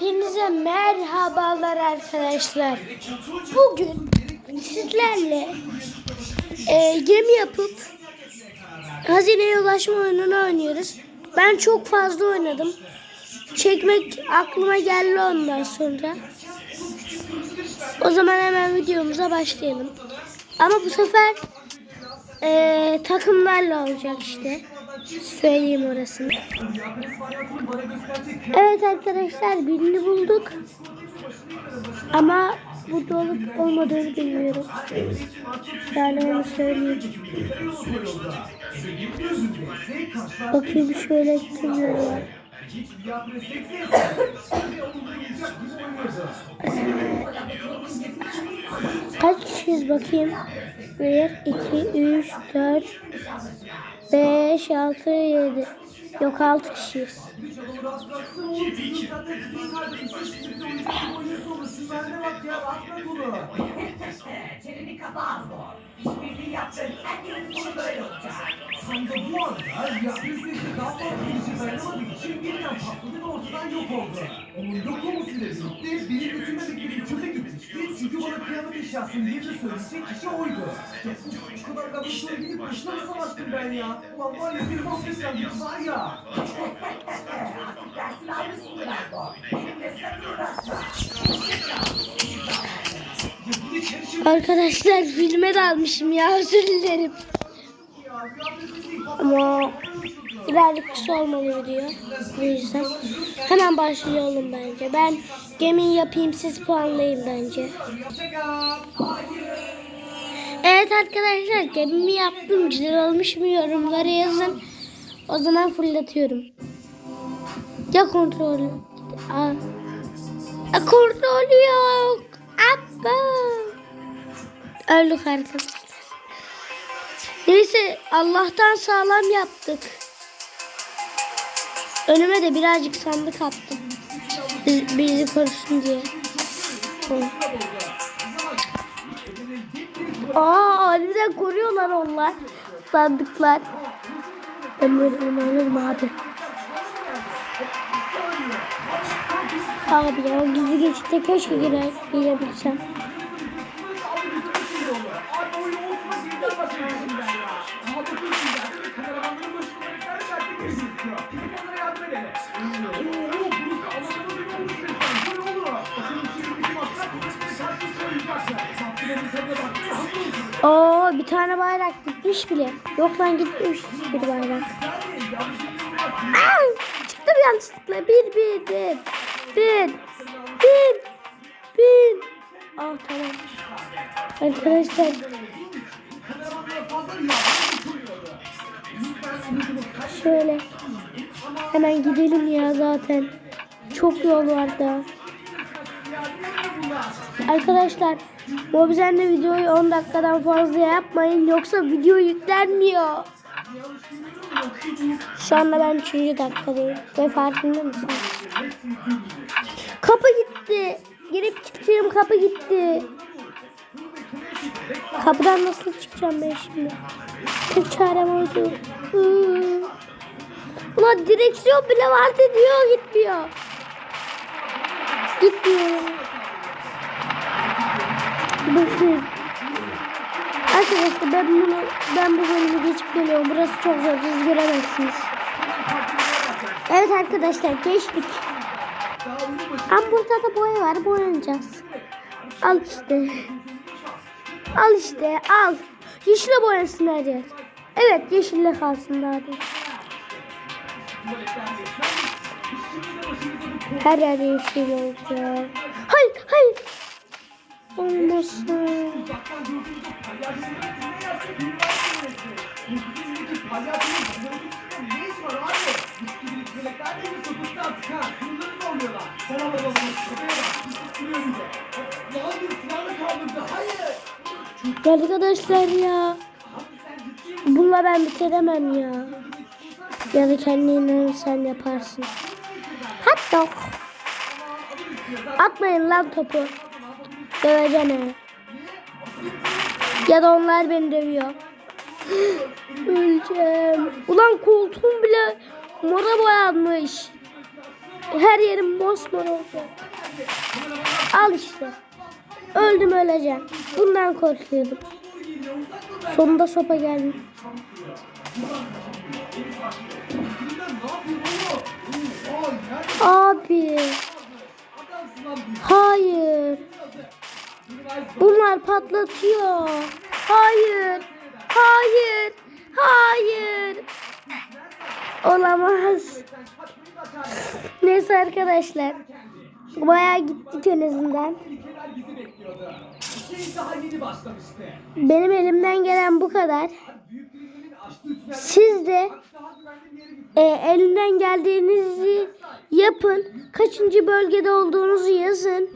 Hepinize merhabalar arkadaşlar. Bugün sizlerle e, gemi yapıp hazineye ulaşma oyununu oynuyoruz. Ben çok fazla oynadım. Çekmek aklıma geldi ondan sonra. O zaman hemen videomuza başlayalım. Ama bu sefer e, takımlarla olacak işte. Söyleyeyim orasını. Evet arkadaşlar birini bulduk. Ama burada olup olmadığını bilmiyorum. Yani onu söyleyeyim. Bakayım şöyle var. Kaç kişiyiz bakayım? 1, 2, 3, 4, 5, 6, 7. Yok 6 kişiyiz. Çeneni ve ortadan yok. Bana kıyamet eşyasını yerini söyleyecek kişi oydu. Ya bu kadar laboratuvara gidip boşuna mı savaştım ben ya? Ulan var ya bir var ya. Almışsın biraz bu. Benimle sakın uğraşma. Arkadaşlar filme dalmışım ya özür dilerim. ya. Ya bir sesi Ama birazcık kısa olmalı video. Bu yüzden hemen başlayalım bence. Ben gemi yapayım siz puanlayın bence. Evet arkadaşlar gemimi yaptım. Güzel olmuş mu yorumlara yazın. O zaman fırlatıyorum. Ya kontrol. Aa. Aa, kontrol yok. Abba. Öldük arkadaşlar. Neyse Allah'tan sağlam yaptık. Önüme de birazcık sandık attım. Biz, bizi korusun diye. Aa harbiden koruyorlar onlar. Sandıklar. Ben böyle bunu alırım abi. Abi ya gizli geçitte keşke girer, girebilsem. Oo bir tane bayrak gitmiş bile. Yok lan gitmiş bir bayrak. Aa, çıktım yanlışlıkla. Bir bir bir. Bir. Bir. Bir. Ah tamam. Arkadaşlar şöyle. Hemen gidelim ya zaten. Çok yol var daha. Arkadaşlar Mobizen'de videoyu 10 dakikadan fazla yapmayın yoksa video yüklenmiyor. Şu anda ben 3. dakikadayım ve farkında mısınız? Kapı gitti. Girip çıktığım kapı gitti. Kapıdan nasıl çıkacağım ben şimdi? Tek çarem oydu. Ulan direksiyon bile vardı diyor gitmiyor. Gitmiyor. Bakın. Arkadaşlar ben bunu ben bu bölümü geçip geliyorum. Burası çok zor. Siz göremezsiniz. Evet arkadaşlar geçtik. Ama burada da boya var. Boyanacağız. Al işte. Al işte al. Yeşile boyasın her. Evet yeşille kalsın daha da. Her yer yeşil olacak. Hayır hayır. Olmasın. Arkadaşlar ya. Bununla ben bitiremem ya. Ya da kendine sen yaparsın. Dog. Atmayın lan topu. Döveceğim Ya da onlar beni dövüyor. Öleceğim. Ulan koltuğum bile mora boyanmış. Her yerim mosmor olacak. Al işte. Öldüm öleceğim. Bundan korkuyordum. Sonunda sopa geldi. Abi. Bunlar patlatıyor. Hayır. Hayır. Hayır. Olamaz. Neyse arkadaşlar. Bayağı gittik en azından. Benim elimden gelen bu kadar. Siz de e, elinden geldiğinizi yapın. Kaçıncı bölgede olduğunuzu yazın.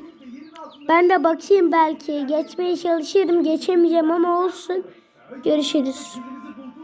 Ben de bakayım belki. Geçmeye çalışırım. Geçemeyeceğim ama olsun. Görüşürüz.